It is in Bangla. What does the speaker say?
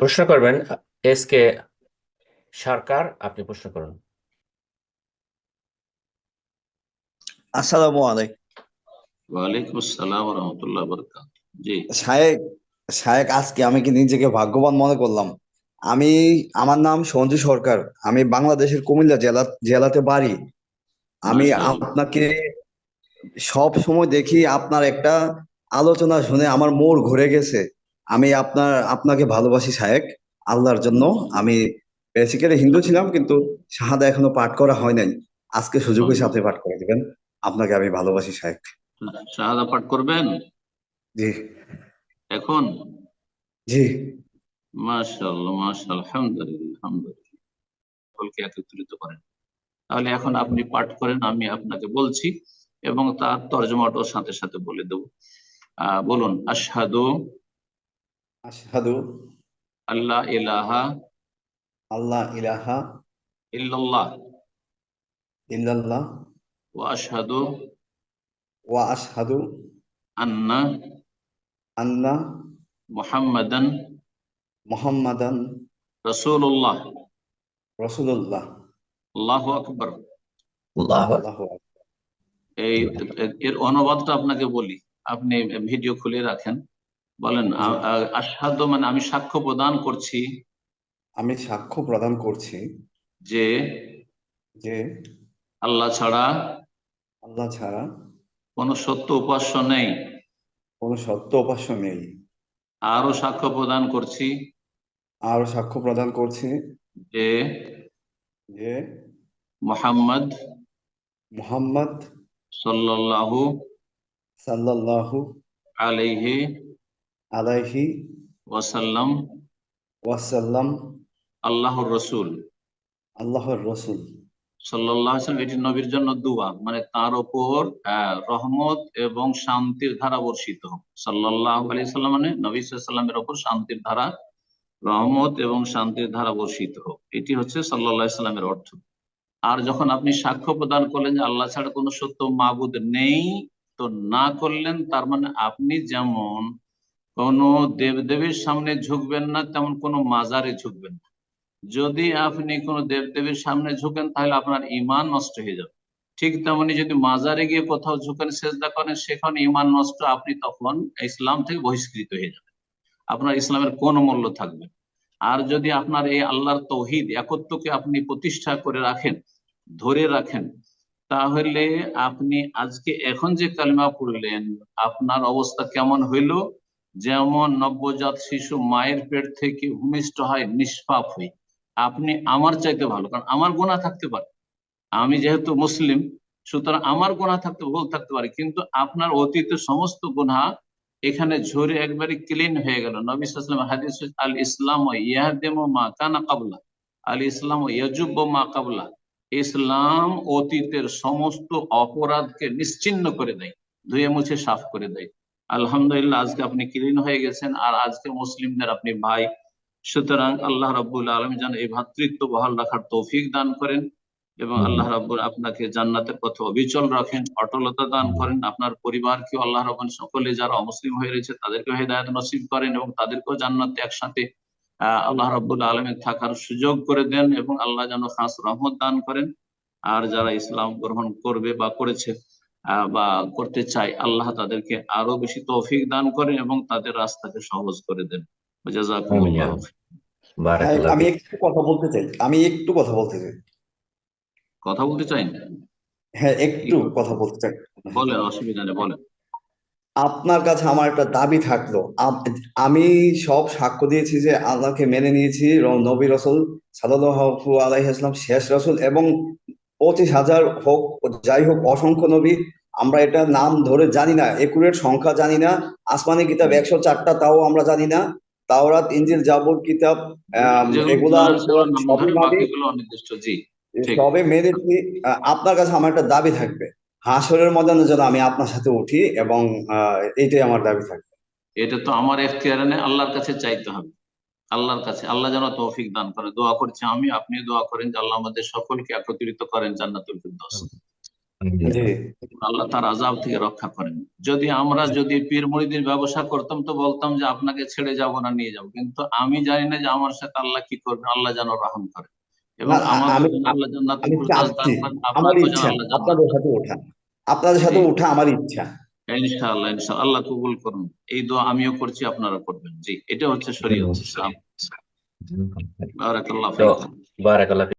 প্রশ্ন করবেন এস কে সরকার আপনি প্রশ্ন করুন। আসসালামু আলাইকুম। ওয়ালাইকুম আসসালাম রহমতুল্লাহ বরকাত জি। শায়েক শায়েক আজকে আমি কি নিজেকে ভাগ্যবান মনে করলাম? আমি আমার নাম সঞ্জু সরকার। আমি বাংলাদেশের কুমিল্লা জেলা জেলাতে বাড়ি। আমি আপনাকে সব সময় দেখি আপনার একটা আলোচনা শুনে আমার মোড় ঘুরে গেছে। আমি আপনার আপনাকে ভালোবাসি শায়েক। আল্লাহর জন্য আমি বেসিক্যালি হিন্দু ছিলাম কিন্তু শাহাদা এখনও পাঠ করা হয় নাই। আজকে সুযোগ হয়েছে আপনি পাঠ করে দিবেন। আপনাকে আমি ভালোবাসি শায়েক। শাহাদা পাঠ করবেন? জি। এখন? জি। মাশাআল্লাহ মাশাআল্লাহ আলহামদুলিল্লাহ আলহামদুলিল্লাহ। সকলকে একত্রিত করেন। তাহলে এখন আপনি পাঠ করেন আমি আপনাকে বলছি এবং তার তর্জমাটাও সাথে সাথে বলে দেব। আহ বলুন আশহাদু আশহাদু আল্লাহ ইলাহা আল্লাহ ইলাহা ইল্লাল্লাহ ইল্লাল্লাহ ওয়া আশহাদু ওয়া আশহাদু আন্না আন্না মুহাম্মাদান মুহাম্মাদান রাসূলুল্লাহ রাসূলুল্লাহ আল্লাহু আকবার আল্লাহ আল্লাহু আকবার। এই এর অনুবাদটা আপনাকে বলি আপনি ভিডিও খুলে রাখেন বলেন আ- আ- আশহাদু মানে আমি সাক্ষ্য প্রদান করছি। আমি সাক্ষ্য প্রদান করছি। যে যে আল্লাহ ছাড়া আল্লাহ ছাড়া কোনো সত্য উপাস্য নেই। কোনো সত্য উপাস্য নেই। আরও সাক্ষ্য প্রদান করছি। আর সাক্ষ্য প্রদান করছি। যে যে মোহাম্মদ মুহাম্মদ সাল্লাল্লাহু সাল্লাল্লাহু আলাইহি আলাইহি ওয়াসাল্লাম। ওয়াসাল্লাম। আল্লাহর রসুল। আল্লাহর রসুল। সাল্লাল্লাহু আলাইহি ওয়াসাল্লাম এটি নবীর জন্য দুয়া মানে তার উপর রহমত এবং শান্তির ধারা বর্ষিত। হোক সাল্লাল্লাহু আলাইহি সাল্লাম মানে নবী সাল্লামের উপর শান্তির ধারা রহমত এবং শান্তির ধারা বর্ষিত হোক। এটি হচ্ছে সাল্লাল্লাহু আলাইহি সাল্লামের অর্থ। আর যখন আপনি সাক্ষ্য প্রদান করলেন যে আল্লাহ ছাড়া কোনো সত্য মাবুদ নেই তো না করলেন তার মানে আপনি যেমন কোন দেবদেবীর সামনে ঝুঁকবেন না, তেমন কোনো মাজারে ঝুঁকবেন না। যদি আপনি কোনো দেবদেবীর সামনে ঝুঁকেন, তাহলে আপনার ইমান নষ্ট হয়ে যাবে। ঠিক তেমনি যদি মাজারে গিয়ে কোথাও ঝুঁকেন, সেজদা করেন, সেখানে ইমান নষ্ট, আপনি তখন ইসলাম থেকে বহিষ্কৃত হয়ে যাবেন। আপনার ইসলামের কোন মূল্য থাকবে আর যদি আপনার এই আল্লাহর তৌহিদ একত্বকে আপনি প্রতিষ্ঠা করে রাখেন, ধরে রাখেন, তাহলে আপনি আজকে এখন যে কালিমা পড়লেন, আপনার অবস্থা কেমন হইল? যেমন নবজাত শিশু মায়ের পেট থেকে ভূমিষ্ঠ হয়, নিষ্পাপ হয়ে আপনি আমার চাইতে ভালো, কারণ আমার গোনা থাকতে পারে। আমি যেহেতু মুসলিম, সুতরাং আমার গোনা থাকতে, ভুল থাকতে পারে। কিন্তু আপনার অতীতের সমস্ত গুনাহ এখানে ঝরে একবারে ক্লিন হয়ে গেল। নবী সাল্লাম হাদিস আল ইসলাম ও ইয়াহদিমু মা কানা কাবলা আল ইসলাম ও ইয়াজুব্বু মা কাবলা। ইসলাম অতীতের সমস্ত অপরাধকে নিশ্চিহ্ন করে দেয়, ধুয়ে মুছে সাফ করে দেয়। আলহামদুলিল্লাহ আজকে আপনি ক্লিন হয়ে গেছেন আর আজকে মুসলিমদের আপনি ভাই। সুতরাং আল্লাহ রাব্বুল আলম যেন এই ভ্রাতৃত্ব বহাল রাখার তৌফিক দান করেন এবং আল্লাহ রাব্বুল আপনাকে জান্নাতের পথে অবিচল রাখেন অটলতা দান করেন। আপনার পরিবারকেও আল্লাহ রাব্বুল সকলে যারা অমুসলিম হয়ে রয়েছে তাদেরকেও হেদায়ত নসিব করেন এবং তাদেরকেও জান্নাতে একসাথে আহ আল্লাহ রাব্বুল আলমের থাকার সুযোগ করে দেন এবং আল্লাহ যেন খাস রহমত দান করেন। আর যারা ইসলাম গ্রহণ করবে বা করেছে বা করতে চাই আল্লাহ তাদেরকে আরও বেশি তৌফিক দান করেন এবং তাদের রাস্তাকে সহজ করে দেন। আমি একটু কথা বলতে চাই। আমি একটু কথা বলতে চাই। কথা বলতে চাইন হ্যাঁ একটু কথা বলতে চাই। বলেন অসুবিধা নেই বলেন। আপনার কাছে আমার একটা দাবি থাকল। আমি সব সাক্ষ্য দিয়েছি যে আল্লাহকে মেনে নিয়েছি নবী রসুল সাল্লাল্লাহু আলাইহি শেষ রসুল এবং পঁচিশ হাজার হোক যাই হোক অসংখ্য নবী আমরা এটা নাম ধরে জানি না একুরেট সংখ্যা জানি না আসমানি কিতাব একশো চারটা তাও আমরা জানি না। তাওরাত ইনজিল জাবুর কিতাব এগুলা। সবে মেনেছি আপনার কাছে আমার একটা দাবি থাকবে। হাসরের ময়দানে যেন আমি আপনার সাথে উঠি এবং এইটাই আমার দাবি থাকবে। এটা তো আমার এখতিয়ারে নেই আল্লাহর কাছে চাইতে হবে। আল্লাহর কাছে আল্লাহ যেন তৌফিক দান করে। দোয়া করছি আমি আপনি দোয়া করেন যে আল্লাহ আমাদের সকলকে একত্রিত করেন জান্নাতুল ফিরদৌস আল্লাহ তার আজাব থেকে রক্ষা করেন। যদি আমরা যদি পীর মুড়িদের ব্যবসা করতাম তো বলতাম যে আপনাকে ছেড়ে যাব না নিয়ে যাব। কিন্তু আমি জানি না যে আমার সাথে আল্লাহ কি করবেন আল্লাহ যেন রহম করে। এবং আমাদের আল্লাহ জান্নাত আপনাদের সাথে ওঠা। আপনাদের সাথে ওঠা আমার ইচ্ছা। ইনশাআল্লাহ ইনশাআল্লাহ। আল্লাহ কবুল করুন। এই দোয়া আমিও করছি আপনারা করবেন। জি এটা হচ্ছে শরীয়ত ইসলাম। বারাকাল্লাহ বারাকাল্লাহ